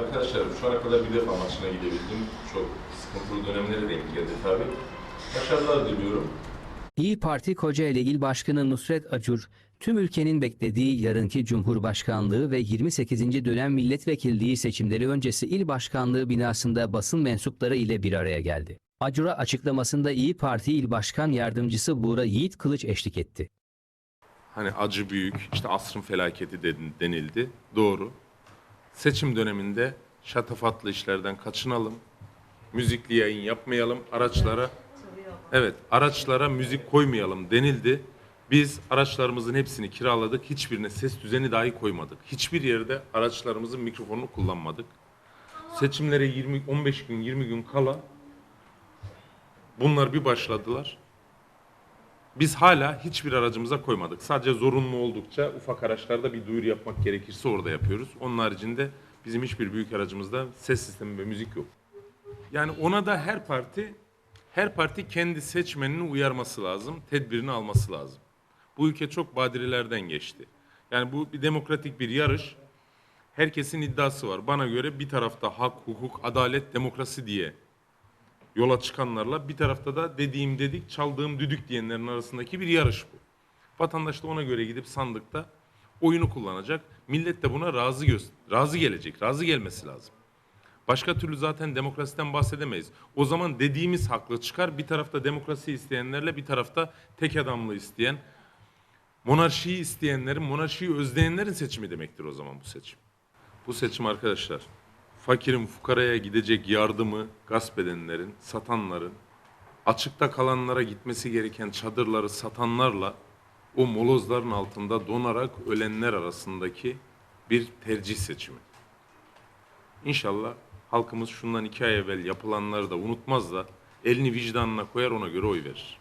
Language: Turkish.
Arkadaşlar şu ana kadar bir defa maçına gidebildim. Çok sıkıntılı dönemlere denk geldi tabii. Başarılar diliyorum. İyi Parti Kocaeli İl Başkanı Nusret Acur, tüm ülkenin beklediği yarınki Cumhurbaşkanlığı ve 28. dönem milletvekilliği seçimleri öncesi il başkanlığı binasında basın mensupları ile bir araya geldi. Acur'a açıklamasında İyi Parti İl Başkan Yardımcısı Buğra Yiğit Kılıç eşlik etti. Hani acı büyük, işte asrın felaketi den- denildi. Doğru. Seçim döneminde şatafatlı işlerden kaçınalım. Müzikli yayın yapmayalım. Araçlara Evet, araçlara müzik koymayalım denildi. Biz araçlarımızın hepsini kiraladık. Hiçbirine ses düzeni dahi koymadık. Hiçbir yerde araçlarımızın mikrofonunu kullanmadık. Seçimlere 20 15 gün 20 gün kala bunlar bir başladılar. Biz hala hiçbir aracımıza koymadık. Sadece zorunlu oldukça ufak araçlarda bir duyuru yapmak gerekirse orada yapıyoruz. Onun haricinde bizim hiçbir büyük aracımızda ses sistemi ve müzik yok. Yani ona da her parti her parti kendi seçmenini uyarması lazım, tedbirini alması lazım. Bu ülke çok badirelerden geçti. Yani bu bir demokratik bir yarış. Herkesin iddiası var. Bana göre bir tarafta hak, hukuk, adalet, demokrasi diye yola çıkanlarla bir tarafta da dediğim dedik, çaldığım düdük diyenlerin arasındaki bir yarış bu. Vatandaş da ona göre gidip sandıkta oyunu kullanacak. Millet de buna razı göz razı gelecek, razı gelmesi lazım. Başka türlü zaten demokrasiden bahsedemeyiz. O zaman dediğimiz haklı çıkar. Bir tarafta demokrasi isteyenlerle bir tarafta tek adamlı isteyen, monarşiyi isteyenlerin, monarşiyi özleyenlerin seçimi demektir o zaman bu seçim. Bu seçim arkadaşlar, fakirin fukaraya gidecek yardımı gasp edenlerin, satanların, açıkta kalanlara gitmesi gereken çadırları satanlarla o molozların altında donarak ölenler arasındaki bir tercih seçimi. İnşallah halkımız şundan iki ay evvel yapılanları da unutmaz da elini vicdanına koyar ona göre oy verir.